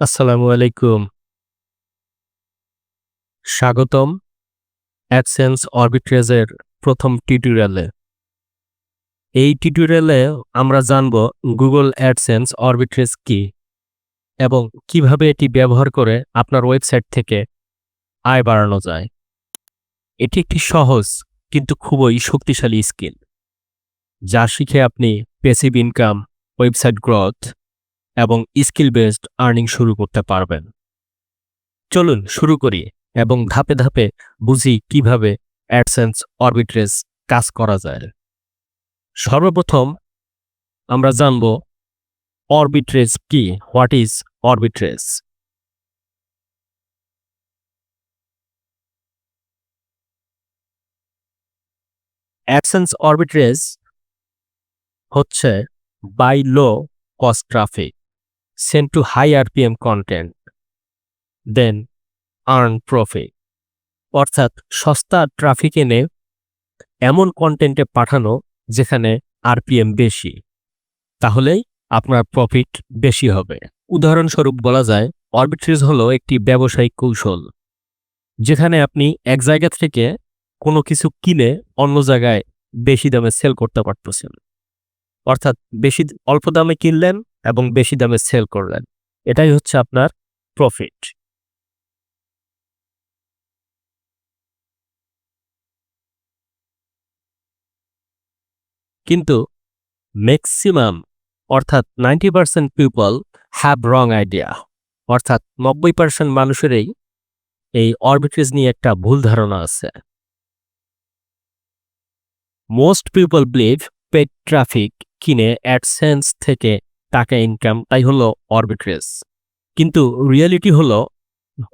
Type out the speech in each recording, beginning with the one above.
আসসালামু আলাইকুম। স্বাগতম অ্যাডসেন্স অরবিট্রেজের প্রথম টিউটোরিয়ালে। এই টিউটোরিয়ালে আমরা জানব গুগল অ্যাডসেন্স অরবিট্রেজ কি এবং কীভাবে এটি ব্যবহার করে আপনার ওয়েবসাইট থেকে আয় বাড়ানো যায়। এটি একটি সহজ কিন্তু খুবই শক্তিশালী স্কিল, যা শিখে আপনি পেসিভ ইনকাম ওয়েবসাইট গ্রোথ এবং স্কিল বেসড আর্নিং শুরু করতে পারবেন। চলুন শুরু করি এবং ধাপে ধাপে বুঝি কীভাবে অ্যাডসেন্স অরবিট্রেস কাজ করা যায়। সর্বপ্রথম আমরা জানব অরবিট্রেস কি, what is arbitrage AdSense arbitrage হচ্ছে buy low cost traffic. Sent to high RPM content, then earn profit. অর্থাৎ সস্তা ট্রাফিক এনে এমন কন্টেন্টে পাঠানো যেখানে আরপিএম বেশি তাহলেই আপনার প্রফিট বেশি হবে উদাহরণস্বরূপ বলা যায় অরবিট্রিজ হলো একটি ব্যবসায়িক কৌশল যেখানে আপনি এক জায়গা থেকে কোনো কিছু কিনে অন্য জায়গায় বেশি দামে সেল করতে পারতেছেন অর্থাৎ বেশি অল্প দামে কিনলেন এবং বেশি দামে সেল করলেন। এটাই হচ্ছে আপনার প্রফিট। কিন্তু ম্যাক্সিমাম অর্থাৎ ninety percent people have wrong idea অর্থাৎ নব্বই পার্সেন্ট মানুষেরই এই অরবিট্রেজ নিয়ে একটা ভুল ধারণা আছে। Most people believe paid traffic কিনে অ্যাডসেন্স থেকে টাকা ইনকাম তাই হলো অরবিট্রেস কিন্তু রিয়েলিটি হলো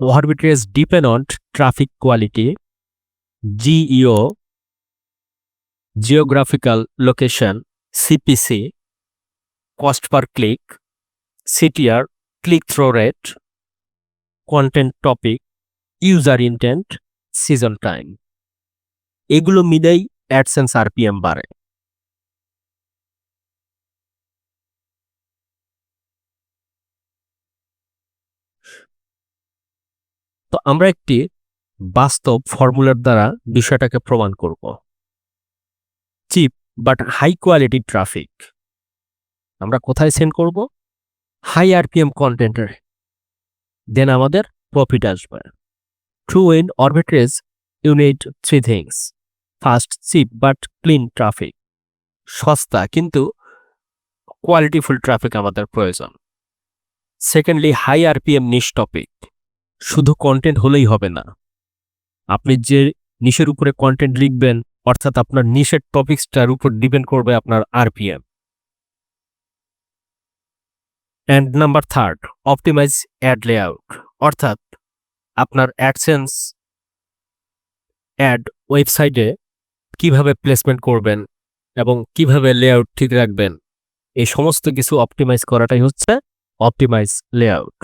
arbitrage depend on traffic quality geo geographical location CPC cost per click CTR click through rate content topic user intent season time এগুলো মিলেই AdSense RPM বাড়ে। তো আমরা একটি বাস্তব ফর্মুলার দ্বারা বিষয়টাকে প্রমাণ করব। Cheap but high quality traffic. আমরা কোথায় সেন্ড করব? হাই আরপিএম কন্টেন্টের। দেন আমাদের প্রফিট আসবে। True in arbitrage unit three things. First cheap but clean traffic. সস্তা কিন্তু কোয়ালিটিফুল ট্রাফিক আমাদের প্রয়োজন। Secondly, high RPM niche topic. শুধু কন্টেন্ট হলেই হবে না। আপনি যে নিশের উপরে কন্টেন্ট লিখবেন, অর্থাৎ আপনার নিশের টপিক্সটার উপর ডিপেন্ড করবে আপনার RPM and number third optimize ad layout অর্থাৎ আপনার অ্যাডসেন্স অ্যাড ওয়েবসাইটে কীভাবে প্লেসমেন্ট করবেন এবং কীভাবে লেআউট ঠিক রাখবেন, এই সমস্ত কিছু অপটিমাইজ করাটাই হচ্ছে অপটিমাইজ লেআউট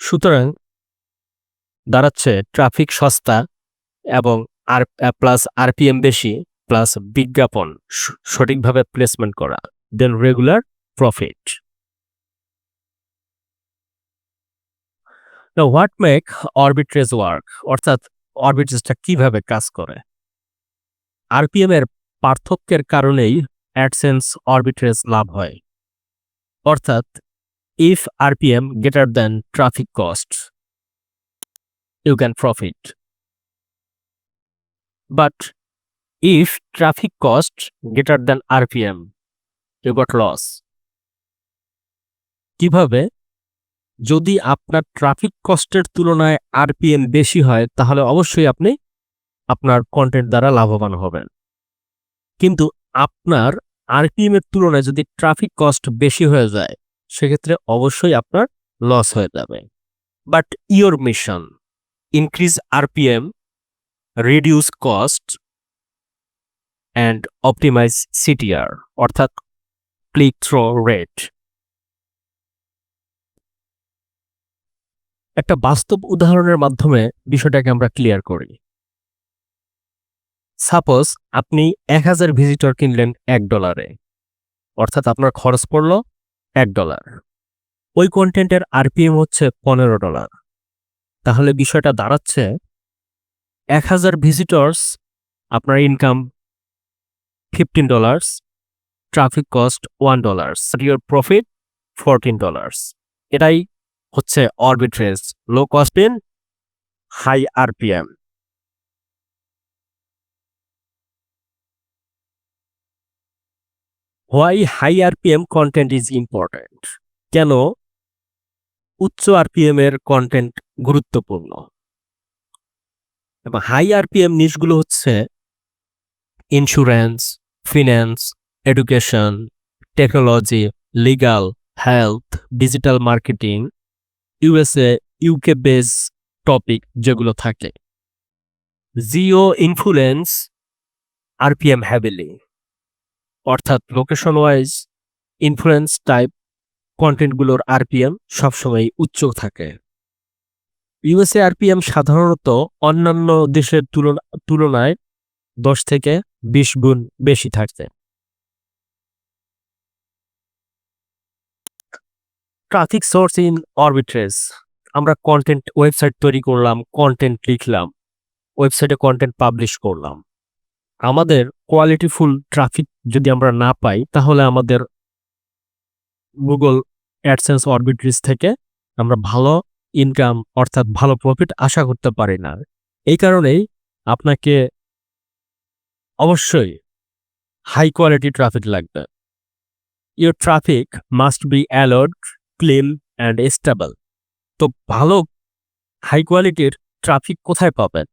সুতরাং দাঁড়াচ্ছে ট্রাফিক সস্তা এবং আর প্লাস আরপিএম বেশি প্লাস বিজ্ঞাপন সঠিকভাবে প্লেসমেন্ট করা then regular profit what make arbitrage work অর্থাৎ অরবিট্রেজটা কীভাবে কাজ করে? আরপিএম এর পার্থক্যের কারণেই অ্যাডসেন্স অরবিট্রেজ লাভ হয়। অর্থাৎ if RPM greater then traffic cost you can profit. But if traffic cost greater than RPM, you got loss. কীভাবে যদি আপনার ট্রাফিক কস্টের তুলনায় আরপিএম বেশি হয় তাহলে অবশ্যই আপনি আপনার কন্টেন্ট দ্বারা লাভবান হবেন কিন্তু আপনার আরপিএম এর তুলনায় যদি ট্রাফিক কস্ট বেশি হয়ে যায় সেক্ষেত্রে অবশ্যই আপনার লস হয়ে যাবে but your mission increase RPM, reduce cost, and optimize CTR অর্থাৎ ক্লিক থ্রো রেট একটা বাস্তব উদাহরণের মাধ্যমে বিষয়টাকে আমরা ক্লিয়ার করি। সাপোজ আপনি এক হাজার ভিজিটর কিনলেন এক ডলারে অর্থাৎ আপনার খরচ পড়ল এক ডলার ওই কন্টেন্টের আরপিএম হচ্ছে পনেরো ডলার তাহলে বিষয়টা দাঁড়াচ্ছে, এক হাজার ভিজিটর্স আপনার income fifteen dollars traffic cost one dollars your profit fourteen dollars এটাই হচ্ছে arbitrage low cost in high RPM why high RPM content is important কেন? উচ্চ আরপিএম এর কন্টেন্ট গুরুত্বপূর্ণ। এবং হাই আরপিএম নিশগুলো হচ্ছে insurance finance education technology legal health digital marketing USA UK base topic যেগুলো থাকে। জিও ইনফ্লুয়েন্স আরপিএম হ্যাভিলি অর্থাৎ লোকেশন ওয়াইজ ইনফ্লুয়েন্স টাইপ কন্টেন্টগুলোর আরপিএম সবসময় উচ্চ থাকে। ইউএসএ আরপিএম সাধারণত অন্যান্য দেশের তুলনা, তুলনায় দশ থেকে বিশ গুণ বেশি থাকছে। ট্রাফিক সোর্স ইন অরবিট্রেস আমরা কন্টেন্ট ওয়েবসাইট তৈরি করলাম, কন্টেন্ট লিখলাম, ওয়েবসাইটে কন্টেন্ট পাবলিশ করলাম। আমাদের কোয়ালিটিফুল ট্রাফিক যদি আমরা না পাই, তাহলে আমাদের গুগল অ্যাডসেন্স অরবিট্রিজ থেকে আমরা ভালো ইনকাম অর্থাৎ ভালো প্রফিট আশা করতে পারি না। এই কারণেই আপনাকে অবশ্যই হাই কোয়ালিটি ট্রাফিক লাগবে। Your traffic must be alert clean and stable তো ভালো হাই কোয়ালিটির ট্রাফিক কোথায় পাবেন?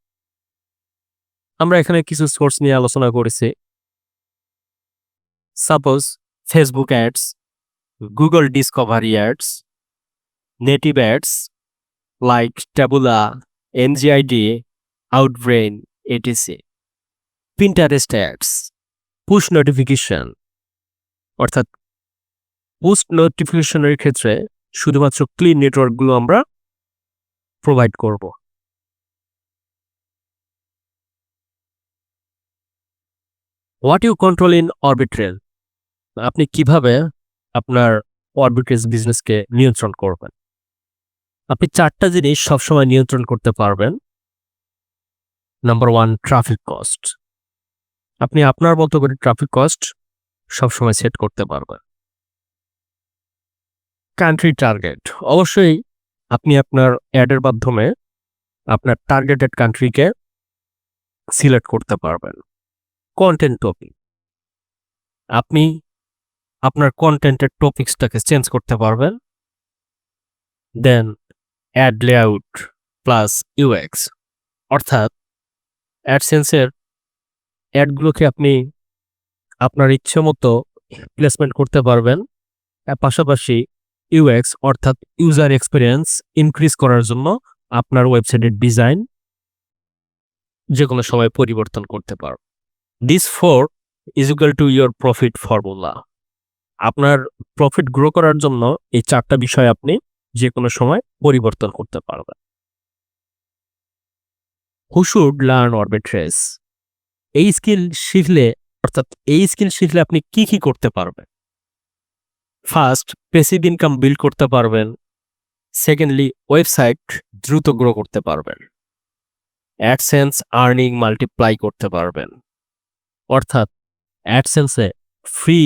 আমরা এখানে কিছু সোর্স নিয়ে আলোচনা করেছি। Suppose Facebook ads Google discovery ads native ads like Taboola MGID Outbrain etc Pinterest ads push notification অর্থাৎ পোস্ট নোটিফিকেশনের ক্ষেত্রে শুধুমাত্র ক্লিন নেটওয়ার্কগুলো আমরা প্রোভাইড করব। What you control in arbitrage আপনি কীভাবে আপনার অরবিট্রেজ বিজনেসকে নিয়ন্ত্রণ করবেন। আপনি চারটা জিনিস সবসময় নিয়ন্ত্রণ করতে পারবেন। নাম্বার ওয়ান ট্রাফিক কস্ট আপনি আপনার মতো করে ট্রাফিক কস্ট সবসময় সেট করতে পারবেন। কান্ট্রি টার্গেট অবশ্যই আপনি আপনার অ্যাডের মাধ্যমে আপনার টার্গেটেড কান্ট্রিকে সিলেক্ট করতে পারবেন। কন্টেন্ট টপিক আপনি আপনার কন্টেন্টের টপিক্সটাকে চেঞ্জ করতে পারবেন। Then ad layout plus UX অর্থাৎ অ্যাডসেন্সের অ্যাডগুলোকে আপনি আপনার ইচ্ছে মতো প্লেসমেন্ট করতে পারবেন। পাশাপাশি ইউএক্স অর্থাৎ ইউজার এক্সপিরিয়েন্স ইনক্রিজ করার জন্য আপনার ওয়েবসাইটের ডিজাইন যে কোনো সময় পরিবর্তন করতে পারো। This four is equal to your profit formula আপনার প্রফিট গ্রো করার জন্য এই চারটা বিষয় আপনি যে কোনো সময় পরিবর্তন করতে পারবেন। হু শুড লার্ন অরবিট্রেস এই স্কিল শিখলে, অর্থাৎ এই স্কিল শিখলে আপনি কি কি করতে পারবেন? ফার্স্ট পেসিভ ইনকাম বিল্ড করতে পারবেন। সেকেন্ডলি ওয়েবসাইট দ্রুত গ্রো করতে পারবেন। অ্যাডসেন্স আর্নিং মাল্টিপ্লাই করতে পারবেন। অর্থাৎ অ্যাডসেন্সে ফ্রি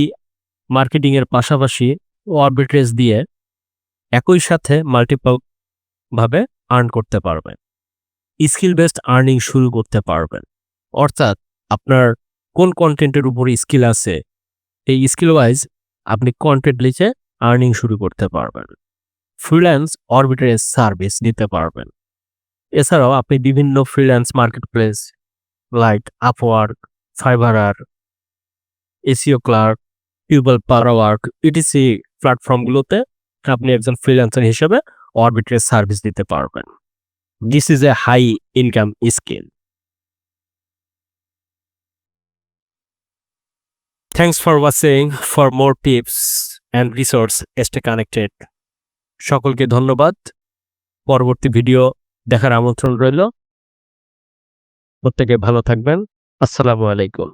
মার্কেটিংয়ের পাশাপাশি অরবিট্রেজ দিয়ে একই সাথে মাল্টিপল ভাবে আর্ন করতে পারবেন। স্কিল বেসড আর্নিং শুরু করতে পারবেন। অর্থাৎ আপনার কোন কন্টেন্টের উপর স্কিল আছে, এই স্কিল ওয়াইজ আপনি কন্টেন্ট লিখে আর্নিং শুরু করতে পারবেন। ফ্রিল্যান্স অরবিটারের সার্ভিস নিতে পারবেন। এছাড়াও আপনি বিভিন্ন freelance market place like Upwork Fiverr SEO ক্লার্ক পিউবল পারাওয়ার্ক ইটিসি প্ল্যাটফর্মগুলোতে আপনি একজন ফ্রিল্যান্সার হিসেবে অরবিটারের সার্ভিস দিতে পারবেন। This is a high income skill thanks for watching for more tips and resource stay connected সকলকে ধন্যবাদ। পরবর্তী ভিডিও দেখার আমন্ত্রণ রইল। প্রত্যেকে ভালো থাকবেন। আসসালামু আলাইকুম।